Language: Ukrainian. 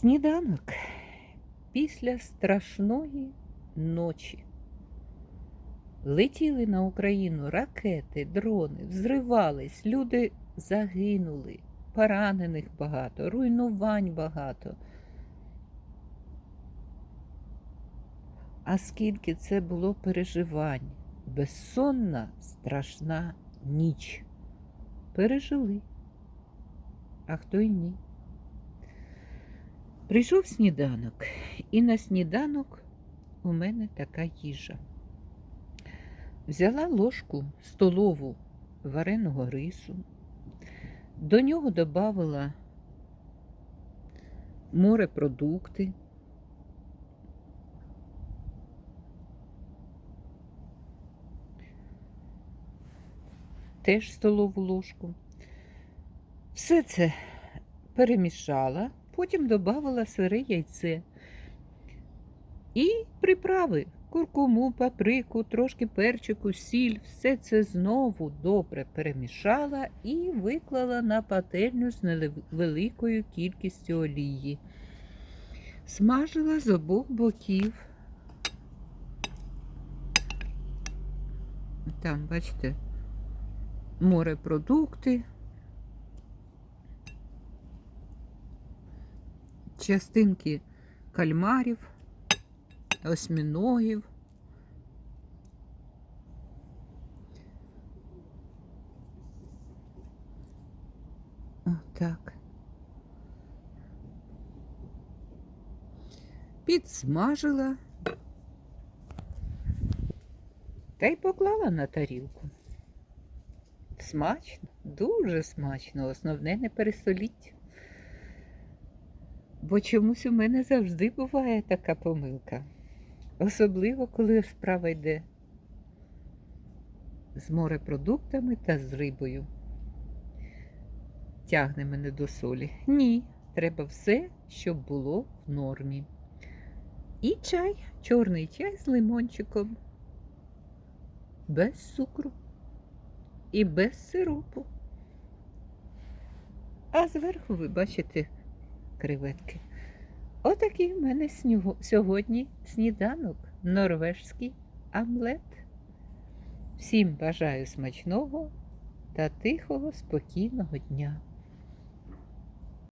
Сніданок після страшної ночі. Летіли на Україну ракети, дрони, взривались, люди загинули, поранених багато, руйнувань багато. А скільки це було переживань, безсонна страшна ніч. Пережили, а хто й ні. Прийшов сніданок, і на сніданок у мене така їжа. Взяла ложку столову вареного рису, до нього додавала морепродукти. Теж столову ложку. Все це перемішала, потім додавала сире яйце і приправи, куркуму, паприку, трошки перчику, сіль. Все це знову добре перемішала і виклала на пательню з невеликою кількістю олії. Смажила з обох боків. Там, бачите, морепродукти. Частинки кальмарів, осьміногів. Отак. Підсмажила та й поклала на тарілку. Смачно, дуже смачно, основне не пересоліть. Бо чомусь у мене завжди буває така помилка. Особливо, коли справа йде з морепродуктами та з рибою. Тягне мене до солі. Ні, треба все, щоб було в нормі. І чай, чорний чай з лимончиком, без цукру і без сиропу. А зверху ви бачите креветки. Отакий в мене сьогодні сніданок, норвежський омлет. Всім бажаю смачного та тихого, спокійного дня.